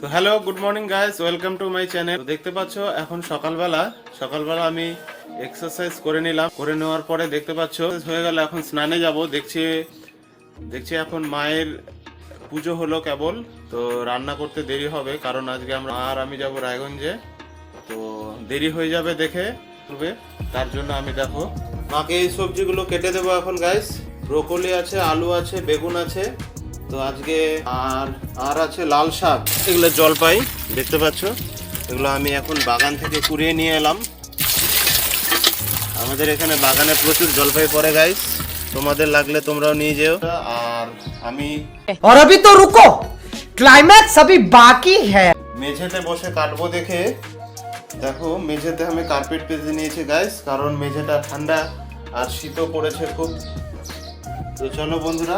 তো hello good morning guys welcome to my channel দেখতে পাচ্ছ, এখন সকালবেলা সকালবেলা আমি এক্সারসাইজ করে নিলাম। করে নেওয়ার পরে দেখতে পাচ্ছ, হয়ে গেল, এখন স্নানে যাব। দেখছি দেখছি এখন মায়ের পুজো হলো কেবল। তো রান্না করতে দেরি হবে, কারণ আজকে আমরা আর আমি যাব রায়গঞ্জে। তো দেরি হয়ে যাবে দেখে তার জন্য আমি দেখো। মাকে এই সবজিগুলো কেটে দেবো এখন গাইস ব্রোকলি আছে, আলু আছে, বেগুন আছে। তো আজকে আর আর আছে লাল শাক এগুলো জলপাই দেখতে পাচ্ছ এগুলো আমি এখন বাগান থেকে কুড়িয়ে নিয়ে এলাম আমাদের এখানে বাগানে প্রচুর জলপাই পড়ে গাইস তোমাদের লাগলে তোমরাও নিয়ে যেও আর আমি और अभी तो रुको क्लाइमैक्स अभी बाकी है মেঝেতে বসে কাটবো দেখে দেখো মেঝেতে আমি কার্পেট পেতে নিয়েছি গাইস কারণ মেঝেটা ঠান্ডা আর শীতও পড়েছে খুব তো চলো বন্ধুরা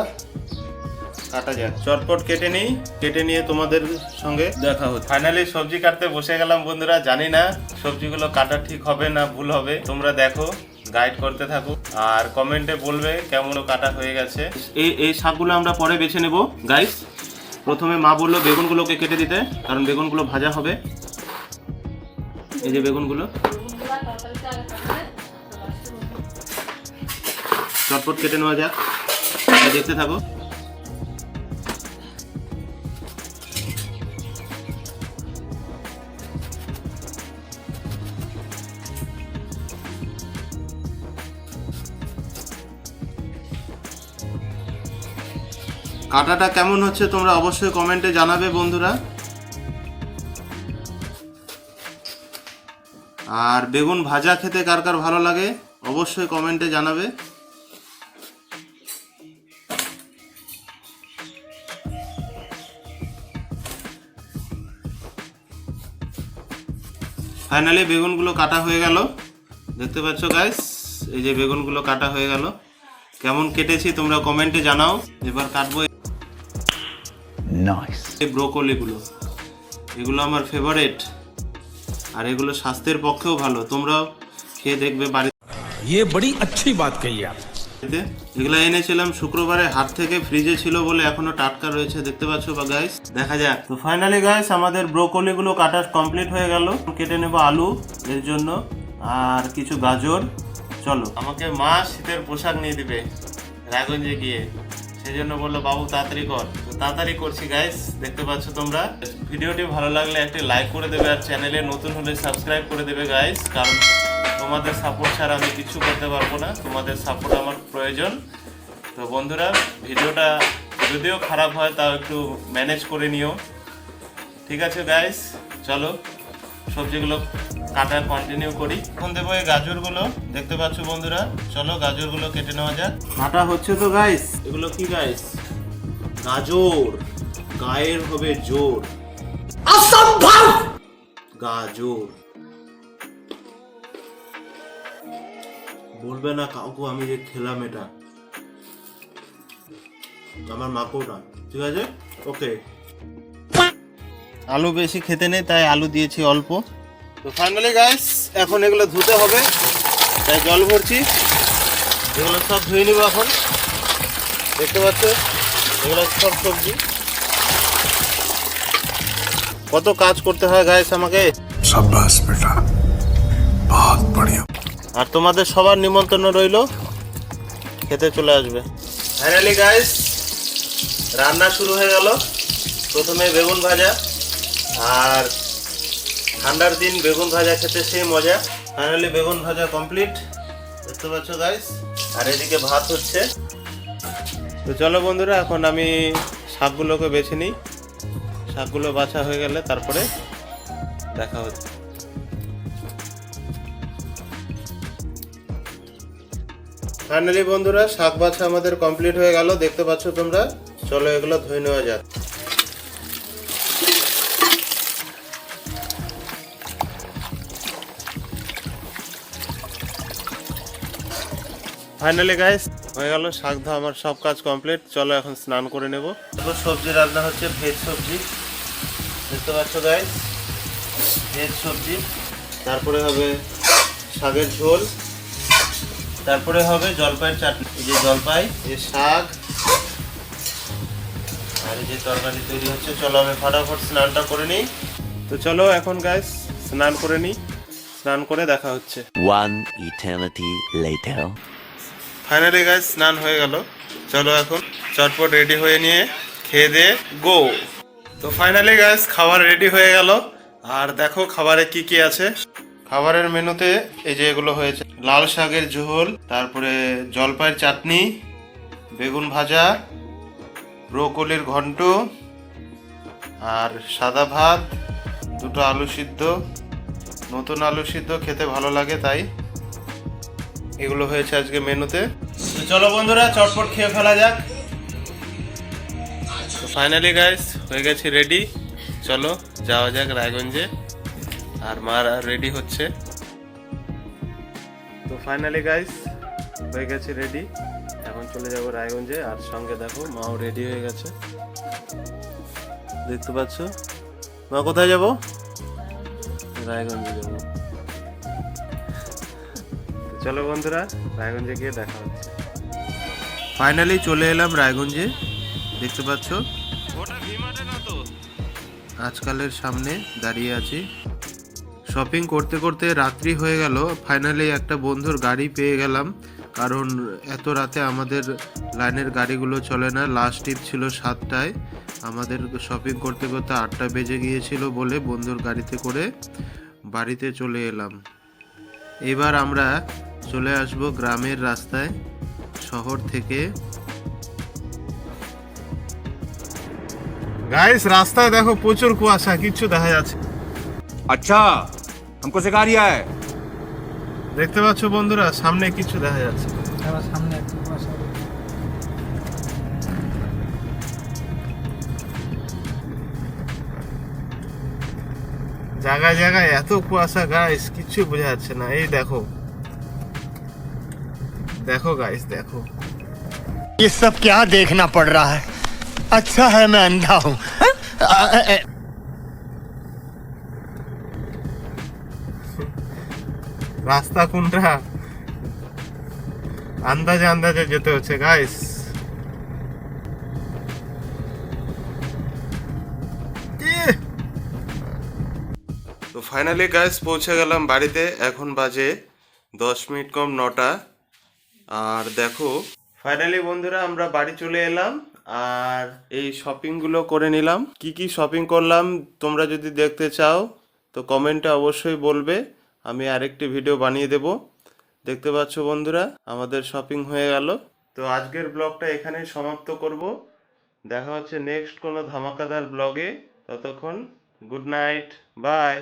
কাটা যাক চটপট কেটে নিই, কেটে নিয়ে তোমাদের সঙ্গে দেখা হচ্ছে। ফাইনালি সবজি কাটতে বসে গেলাম বন্ধুরা, জানি না সবজিগুলো কাটা ঠিক হবে না ভুল হবে। তোমরা দেখো গাইড করতে থাকো। আর কমেন্টে বলবে কেমন কাটা হয়ে গেছে। এই এই শাকগুলো আমরা পরে বেছে নেব গাইস প্রথমে মা বলল বেগুনগুলোকে কেটে দিতে, কারণ বেগুনগুলো ভাজা হবে। এই যে বেগুনগুলো। চটপট কেটে নেওয়া যাক। দেখতে থাকো। কাটাটা কেমন হচ্ছে তোমরা অবশ্যই কমেন্টে জানাবে বন্ধুরা। আর বেগুন ভাজা খেতে কার কার ভালো লাগে অবশ্যই কমেন্টে জানাবে। ফাইনালি বেগুনগুলো কাটা হয়ে গেল। দেখতে পাচ্ছ গাইস এই যে বেগুনগুলো কাটা হয়ে গেল। কেমন কেটেছি তোমরা কমেন্টে জানাও। এবার কাটবো এই ব্রোকলিগুলো এগুলো আমার ফেভারিট আর এগুলো স্বাস্থ্যের পক্ষেও ভালো তোমরাও খেয়ে দেখবে বাড়িতে ये बड़ी अच्छी बात कही आप এগুলো এনেছিলাম শুক্রবারে হাট থেকে ফ্রিজে ছিল বলে এখনো টাটকা রয়েছে দেখতে পাচ্ছ বা গাইস দেখা যাক তো ফাইনালি গাইস আমাদের ব্রোকলি গুলো কাটা কমপ্লিট হয়ে গেল কেটে নেব আলু এর জন্য আর কিছু গাজর চলো আমাকে মা শীতের পোশাক নিয়ে দিবে রায়গঞ্জে গিয়ে সেই জন্য বললো বাবু তাড়াতাড়ি কর তো তাড়াতাড়ি করছি গাইস দেখতে পাচ্ছ তোমরা? ভিডিওটি ভালো লাগলে একটি লাইক করে দেবে আর চ্যানেলে নতুন হলে সাবস্ক্রাইব করে দেবে গাইস কারণ তোমাদের সাপোর্ট ছাড়া আমি কিছু করতে পারব না। তোমাদের সাপোর্ট আমার প্রয়োজন। তো বন্ধুরা, ভিডিওটা যদিও খারাপ হয়, তাও একটু ম্যানেজ করে নিও। ঠিক আছে গাইস চলো, সবজিগুলো কাটা কন্টিনিউ করি। এখন দেবো এই গাজরগুলো। দেখতে পাচ্ছ বন্ধুরা? চলো, গাজরগুলো কেটে নেওয়া যাক। কাটা হচ্ছে তো গাইস এগুলো কি গাইস গাজর। গায়ের হবে জোর। অসম্ভব গাজর। বলবে না কাউকে আমি যে খেলাম এটা। আমার মাকুটা ঠিক আছে? ওকে। আলু বেশি খেতে নেই তাই আলু দিয়েছি অল্প। তো ফাইনালি গাইস এখন এগুলো ধুতে হবে। তাই জল ভরছি। এগুলো সব ধুয়ে নিব এখন। দেখতে পাচ্ছ? সব সবজি। কত কাজ করতে হয় গাইস আমাকে? সাব্বাস বেটা বহুত বড়িয়া আর তোমাদের সবার নিমন্ত্রণ রইল খেতে চলে আসবে। ফাইনালি গাইস রান্না শুরু হয়ে গেল। প্রথমে বেগুন ভাজা আর ঠান্ডার দিন বেগুন ভাজা খেতে সেই মজা। ফাইনালি বেগুন ভাজা কমপ্লিট দেখতে পাচ্ছ গাইস আর এদিকে ভাত হচ্ছে। তো চলো বন্ধুরা, এখন আমি শাকগুলোকে বেছে নিই। শাকগুলো বাছা হয়ে গেলে তারপরে দেখা হচ্ছে। ফাইনালি বন্ধুরা, শাক বাছা আমাদের কমপ্লিট হয়ে গেল। দেখতে পাচ্ছ তোমরা? চলো এগুলো ধুয়ে নেওয়া যাক। ফাইনালি গাইস হয়ে গেল শাক ধোয়া আমার সব কাজ কমপ্লিট চলো এখন স্নান করে নেব। তারপর সবজি রান্না হচ্ছে ভেজ সবজি। দেখতে পাচ্ছ গাইস ভেজ সবজি। তারপরে হবে শাকের ঝোল। তারপরে হবে জলপাইয়ের চাটনি। এই যে জলপাই এই যে শাক। আর এই যে তরকারি তৈরি হচ্ছে চলো আমি ফটাফট স্নানটা করে নিই। তো চলো এখন গাইস স্নান করে নিই। স্নান করে দেখা হচ্ছে। One eternity later. Finally guys স্নান হয়ে গেল। চলো এখন চটপট রেডি হয়ে নিয়ে খেয়ে দিয়ে গো তো ফাইনালি গাইস খাবার রেডি হয়ে গেল। আর দেখো খাবারে কি কি আছে। খাবারের মেনুতে এই যে এগুলো হয়েছে। লাল শাকের ঝোল, তারপরে জলপাইয়ের চাটনি, বেগুন ভাজা, ব্রোকলির ঘন্ট, আর সাদা ভাত, দুটো আলু সিদ্ধ। নতুন আলু সিদ্ধ খেতে ভালো লাগে, তাই। এগুলো হয়েছে আজকে মেনুতে। তো চলো বন্ধুরা চটপট খেয়ে ফেলা যাক। তো ফাইনালি গাইস হয়ে গেছে রেডি চলো যাওয়া যাক রায়গঞ্জে। আর মার রেডি হচ্ছে। তো ফাইনালি গাইস হয়ে গেছে রেডি এখন চলে যাব রায়গঞ্জে। আর সঙ্গে দেখো মাও রেডি হয়ে গেছে। দেখতে পাচ্ছ? মা কোথায় যাব? রায়গঞ্জে যাব। চলো বন্ধুরা রায়গঞ্জে গিয়ে দেখা হচ্ছে। ফাইনালি চলে এলাম রায়গঞ্জে দেখতে পাচ্ছ? আজকালের সামনে দাঁড়িয়ে আছি। শপিং করতে করতে রাত্রি হয়ে গেল ফাইনালি একটা বন্ধুর গাড়ি পেয়ে গেলাম কারণ এত রাতে আমাদের লাইনের গাড়িগুলো চলে না। লাস্ট ট্রিপ ছিল সাতটায় আমাদের শপিং করতে করতে আটটা বেজে গিয়েছিল বলে বন্ধুর গাড়িতে করে বাড়িতে চলে এলাম। এবার আমরা চলে আসব গ্রামের রাস্তায় শহর থেকে গাইস রাস্তায় দেখো প্রচুর কুয়াশা কিচ্ছু দেখা যাচ্ছে अच्छा हमको सिखा रिया है দেখতে পাচ্ছ বন্ধুরা সামনে কিছু দেখা যাচ্ছে জায়গায় জায়গায় এত কুয়াশা গাইস কিচ্ছু বোঝা যাচ্ছে না এই দেখো দেখো গাইস দেখো ये सब क्या देखना पड़ रहा है अच्छा है मैं अंधा हूँ রাস্তা কোনটা আন্দাজে আন্দাজে যেতে হচ্ছে গাইস তো ফাইনালি গাইস পৌঁছে গেলাম বাড়িতে এখন বাজে দশ মিনিট কম নটা আর দেখো ফাইনালি বন্ধুরা আমরা বাড়ি চলে এলাম, আর এই শপিংগুলো করে নিলাম। কি কি শপিং করলাম, তোমরা যদি দেখতে চাও, তো কমেন্টে অবশ্যই বলবে, আমি আরেকটি ভিডিও বানিয়ে দেব। দেখতে পাচ্ছ বন্ধুরা, আমাদের শপিং হয়ে গেল। তো আজকের ব্লগটা এখানেই সমাপ্ত করব। দেখা হচ্ছে নেক্সট কোনো ধামাকাদার ব্লগে ততক্ষণ গুড নাইট বাই